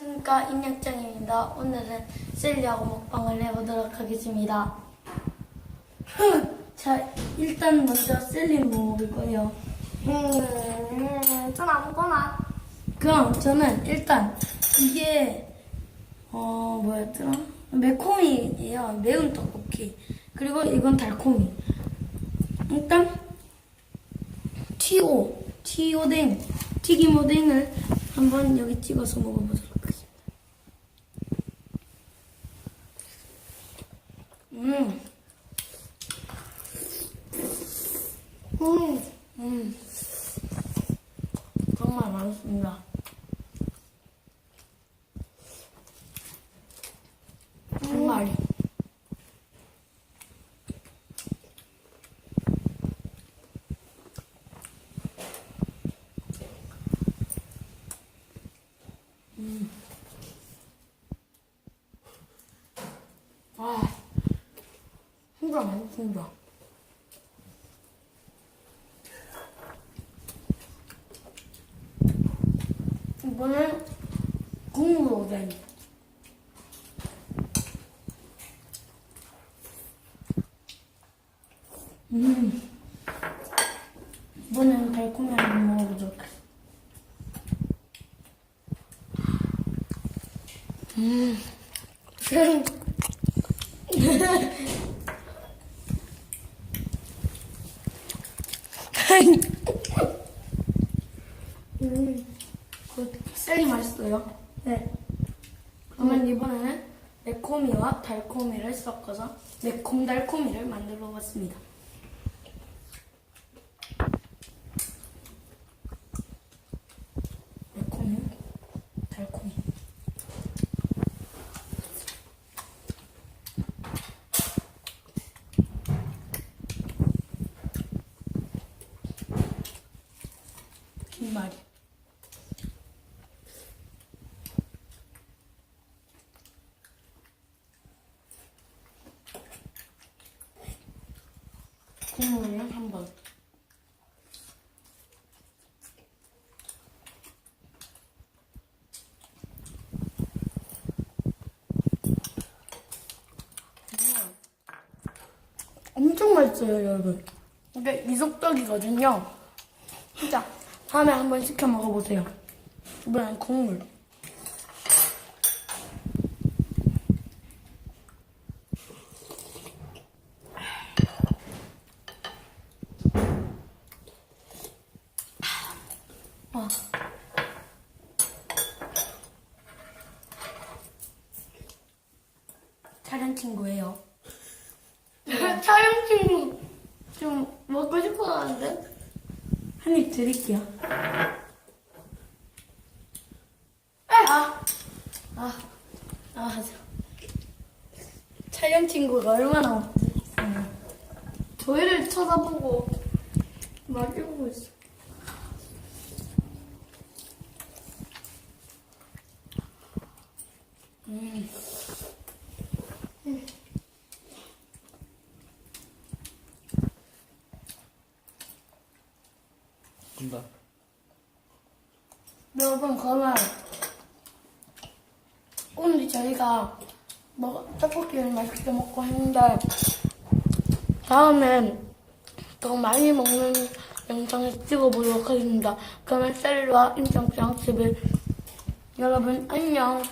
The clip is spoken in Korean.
안녕하십니까 임영장입니다. 오늘은 셀리하고 먹방을 해보도록 하겠습니다. 자 일단 먼저 셀리는 뭐 먹을 거예요? 음, 전 아무거나. 그럼 저는 일단 이게 어 뭐였더라? 매콤이에요. 매운 떡볶이. 그리고 이건 달콤이. 일단 튀오 튀오뎅 튀김 오뎅을 한번 여기 찍어서 먹어보도록 하겠습니다. 음, 음, 음, 정말 맛있습니다. 정말요. 음. 아, 진짜 맛있습니다. 이번엔 국물 오뎅. 음. 이 셀이 맛있어요. 네. 그러면 이번에는 매콤이와 달콤이를 섞어서 매콤 달콤이를 만들어 봤습니다. 매콤이, 달콤이. 김말이. 국물을 한번. 음. 엄청 맛있어요, 여러분. 이게 미속떡이거든요. 진짜 다음에 한번 시켜 먹어보세요. 이번엔 국물. 아. 촬영 친구예요. 촬영 친구 좀 먹고 싶어 하는데? 한 입 드릴게요. 아, 아, 아, 하자. 촬영 친구가 얼마나 없어요. 저희를 쳐다보고 마주보고 있어. 음. 금방. 여러분, 그러면 오늘 저희가 뭐 떡볶이를 맛있게 먹고 했는데 다음엔 더 많이 먹는 영상을 찍어보도록 하겠습니다. 그러면 셀과 임장장 집을 여러분 안녕.